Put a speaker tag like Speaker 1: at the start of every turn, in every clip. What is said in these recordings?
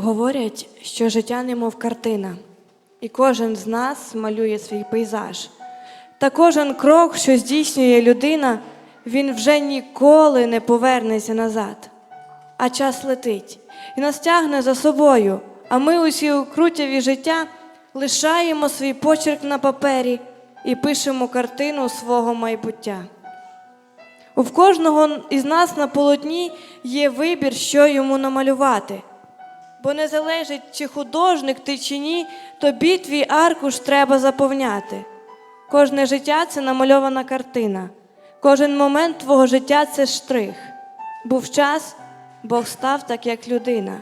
Speaker 1: Говорять, що життя немов картина, і кожен з нас малює свій пейзаж. Та кожен крок, що здійснює людина, він вже ніколи не повернеться назад. А час летить і нас тягне за собою, а ми усі у крутяві життя лишаємо свій почерк на папері і пишемо картину свого майбуття. У кожного із нас на полотні є вибір, що йому намалювати. Бо не залежить, чи художник ти чи ні, тобі твій аркуш треба заповняти. Кожне життя це намальована картина, кожен момент твого життя це штрих. Був час, Бог став так, як людина.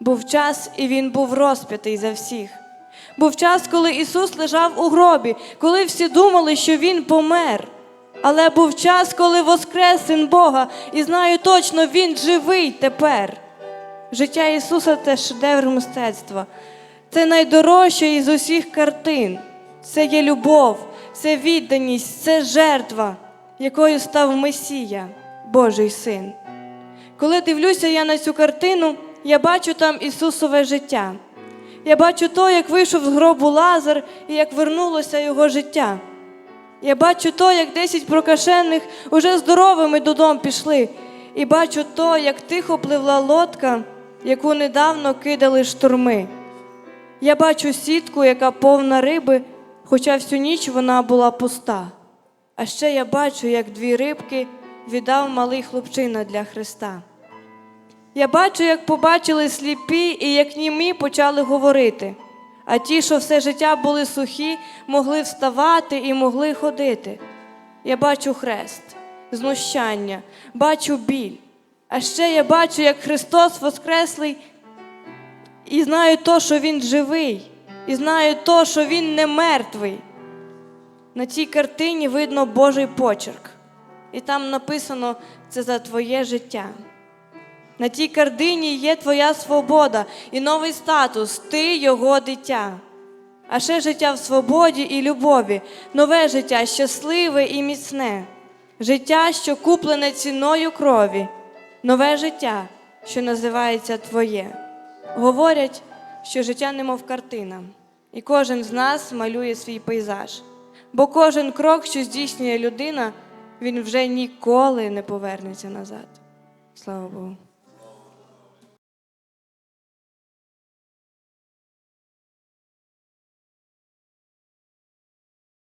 Speaker 1: Був час, і він був розп'ятий за всіх. Був час, коли Ісус лежав у гробі, коли всі думали, що Він помер. Але був час, коли воскрес Син Бога, і знаю точно, Він живий тепер. Життя Ісуса це шедевр мистецтва. Це найдорожче із усіх картин. Це є любов, це відданість, це жертва, якою став Месія, Божий Син. Коли дивлюся я на цю картину, я бачу там Ісусове життя. Я бачу то, як вийшов з гробу Лазар і як вернулося його життя. Я бачу то, як десять прокашених уже здоровими додому пішли, і бачу то, як тихо пливла лодка, яку недавно кидали шторми. Я бачу сітку, яка повна риби, хоча всю ніч вона була пуста. А ще я бачу, як дві рибки віддав малий хлопчина для Христа. Я бачу, як побачили сліпі і як німі почали говорити, а ті, що все життя були сухі, могли вставати і могли ходити. Я бачу хрест, знущання, бачу біль. А ще я бачу, як Христос Воскреслий, і знаю то, що Він живий, і знаю то, що Він не мертвий. На цій картині видно Божий почерк, і там написано це за твоє життя. На тій картині є твоя свобода і новий статус, ти його дитя. А ще життя в свободі і любові, нове життя щасливе і міцне, життя, що куплене ціною крові, нове життя, що називається Твоє. Говорять, що життя немов картина, і кожен з нас малює свій пейзаж. Бо кожен крок, що здійснює людина, він вже ніколи не повернеться назад. Слава Богу.